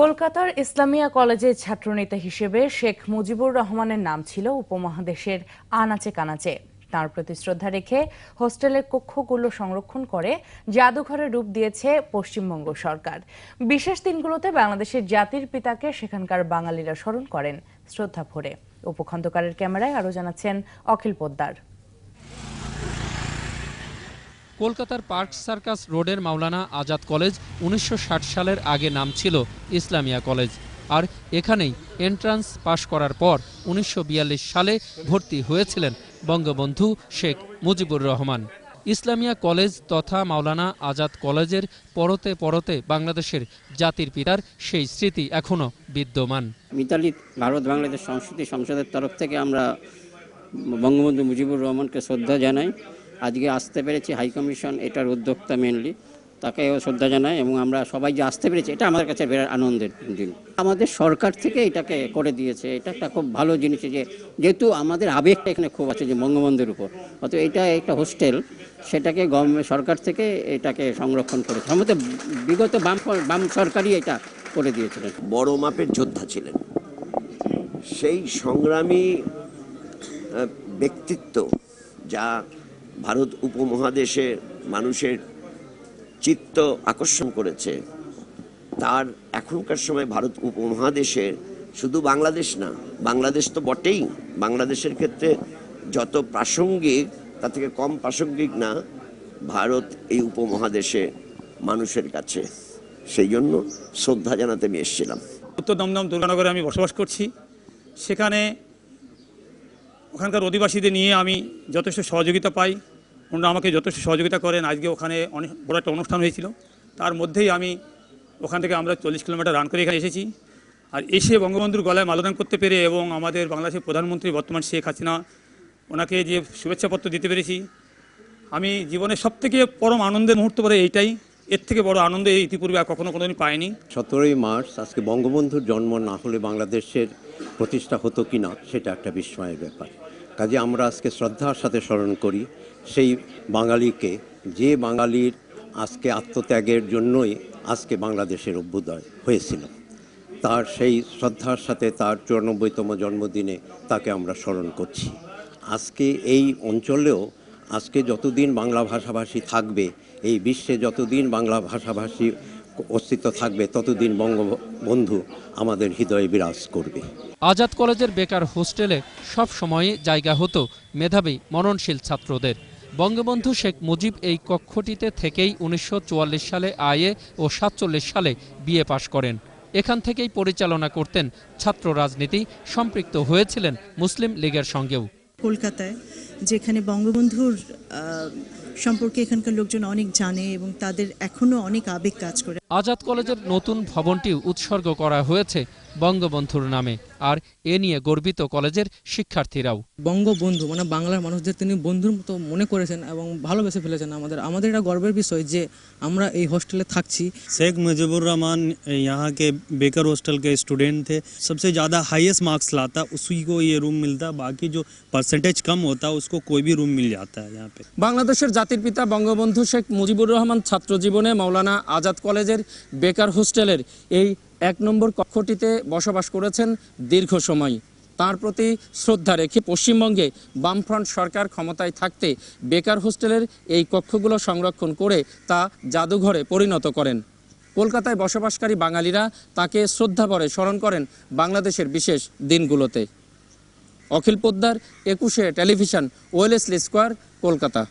কলকাতার ইসলামিয়া কলেজের ছাত্রনেতা হিসেবে শেখ মুজিবুর রহমানের নাম ছিল উপমহাদেশের আনাচে কানাচে। তার প্রতি শ্রদ্ধা রেখে হোস্টেলের কক্ষগুলো সংরক্ষণ করে জাদুঘরের রূপ দিয়েছে পশ্চিমবঙ্গ সরকার। বিশেষ দিনগুলোতে বাংলাদেশের জাতির পিতাকে সেখানকার বাঙালিরা স্মরণ করেন শ্রদ্ধা ভরে। উপখন্দকারের ক্যামেরায় আরও জানাচ্ছেন অখিল পোদ্দার। কলকাতার পার্ক সার্কাস রোডের মাওলানা আজাদ কলেজ উনিশশো ষাট সালের আগে নাম ছিল ইসলামিয়া কলেজ। আর এখানেই এন্ট্রান্স পাশ করার পর উনিশশো বিয়াল্লিশ সালে ভর্তি হয়েছিলেন বঙ্গবন্ধু শেখ মুজিবুর রহমান। ইসলামিয়া কলেজ তথা মাওলানা আজাদ কলেজের পরতে পরতে বাংলাদেশের জাতির পিতার সেই স্মৃতি এখনও বিদ্যমান। মিতালি ভারত বাংলাদেশ সংস্কৃতি সংসদের তরফ থেকে আমরা বঙ্গবন্ধু মুজিবুর রহমানকে শ্রদ্ধা জানাই। আজকে আসতে পেরেছি হাই কমিশন এটার উদ্যোক্তা মেনলি তাকেও শ্রদ্ধা জানাই এবং আমরা সবাই যে আসতে পেরেছি, এটা আমাদের কাছে বিরাট আনন্দের দিন। আমাদের সরকার থেকে এটাকে করে দিয়েছে। এটা একটা খুব ভালো জিনিস যে, যেহেতু আমাদের আবেগটা এখানে খুব আছে যে বঙ্গবন্ধুর উপর অত এটা একটা হোস্টেল, সেটাকে গভর্নমেন্ট সরকার থেকে এটাকে সংরক্ষণ করেছে। সম্ভবত বিগত বাম বাম সরকারই এটা করে দিয়েছিলেন। বড় মাপের যোদ্ধা ছিলেন। সেই সংগ্রামী ব্যক্তিত্ব যা ভারত উপমহাদেশে মানুষের চিত্ত আকর্ষণ করেছে। তার এখনকার সময় ভারত উপমহাদেশে শুধু বাংলাদেশ না, বাংলাদেশ তো বটেই। বাংলাদেশের ক্ষেত্রে যত প্রাসঙ্গিক তা থেকে কম প্রাসঙ্গিক না, ভারত এই উপমহাদেশে মানুষের কাছে। সেই জন্য শ্রদ্ধা জানাতে আমি এসেছিলাম। উত্তর দমদম দুর্গানগরে আমি বসবাস করছি। সেখানে ওখানকার অধিবাসীদের নিয়ে আমি যথেষ্ট সহযোগিতা পাই। ওনারা আমাকে যথেষ্ট সহযোগিতা করেন। আজকে ওখানে অনেক বড় একটা অনুষ্ঠান হয়েছিল। তার মধ্যেই আমি ওখান থেকে আমরা চল্লিশ কিলোমিটার রান করে এখানে এসেছি। আর এসে বঙ্গবন্ধুর গলায় মালদান করতে পেরে এবং আমাদের বাংলাদেশের প্রধানমন্ত্রী বর্তমান শেখ হাসিনা, ওনাকে যে শুভেচ্ছাপত্র দিতে পেরেছি, আমি জীবনের সবথেকে পরম আনন্দের মুহূর্ত পরে এইটাই। এর থেকে বড় আনন্দ এই ইতিপূর্বে আর কখনো কোনোদিন পাইনি। সতেরোই মার্চ আজকে বঙ্গবন্ধুর জন্ম না হলে বাংলাদেশের প্রতিষ্ঠা হতো কি না সেটা একটা বিস্ময়ের ব্যাপার। কাজে আমরা আজকে শ্রদ্ধার সাথে স্মরণ করি, সেই বাঙালিকে, যে বাঙালির আজকে আত্মত্যাগের জন্যই আজকে বাংলাদেশের অভ্যুদয় হয়েছিল। তার সেই শ্রদ্ধার সাথে তার চুরানব্বইতম জন্মদিনে তাকে আমরা স্মরণ করছি। আজকে এই অঞ্চলেও আজকে যতদিন বাংলা ভাষাভাষী থাকবে, এই বিশ্বে যতদিন বাংলা ভাষাভাষী অস্তিত্ব থাকবে ততদিন বঙ্গবন্ধু আমাদের হৃদয়ে বিরাজ করবে। আজাদ কলেজের বেকার হোস্টেলে সব সময়ে জায়গা হতো মেধাবী মননশীল ছাত্রদের। বঙ্গবন্ধু শেখ মুজিব এই কক্ষটিতে থেকেই উনিশশো চুয়াল্লিশ সালে আইএ ও সাতচল্লিশ সালে বিএ পাশ করেন। এখান থেকেই পরিচালনা করতেন ছাত্র রাজনীতি সম্পৃক্ত হয়েছিলেন মুসলিম লীগের সঙ্গেও। কলকাতায় যেখানে বঙ্গবন্ধুর সম্পর্কে এখানকার লোকজন অনেক জানে এবং তাদের এখনো অনেক আবেগ কাজ করে আজাদ কলেজের নতুন ভবনটিও উৎসর্গ করা হয়েছে বঙ্গবন্ধুর নামে আর এ নিয়ে গর্বিত কলেজের শিক্ষার্থীরাও বঙ্গবন্ধু মানে বাংলার মানুষদের তিনি বন্ধুর মতো মনে করেছেন এবং ভালোবেসে ফেলেছেন আমাদের আমাদের এটা গর্বের বিষয় যে আমরা এই হোস্টেলে থাকছি शेख मुजीबुर रहमान यहाँ के बेकर हॉस्टल के स्टूडेंट थे सबसे ज़्यादा हाईएस्ट मार्क्स लाता उसी को ये रूम मिलता बाकी जो परसेंटेज कम होता उसको कोई भी रूम मिल जाता है यहाँ पे বাংলাদেশের জাতির পিতা বঙ্গবন্ধু শেখ মুজিবুর রহমান ছাত্র জীবনে মাওলানা আজাদ কলেজের বেকার হোস্টেলের এই এক নম্বর কক্ষটিতে বসবাস করেছেন দীর্ঘ সময়। তার প্রতি শ্রদ্ধা রেখে পশ্চিমবঙ্গে বামফ্রন্ট সরকার ক্ষমতায় থাকতে বেকার হোস্টেলের এই কক্ষগুলো সংরক্ষণ করে তা জাদুঘরে পরিণত করেন। কলকাতায় বসবাসকারী বাঙালিরা তাকে শ্রদ্ধাভরে স্মরণ করেন বাংলাদেশের বিশেষ দিনগুলোতে। অখিল পোদ্দার একুশে টেলিভিশন, ওয়েলেসলি স্কোয়ার, কলকাতা।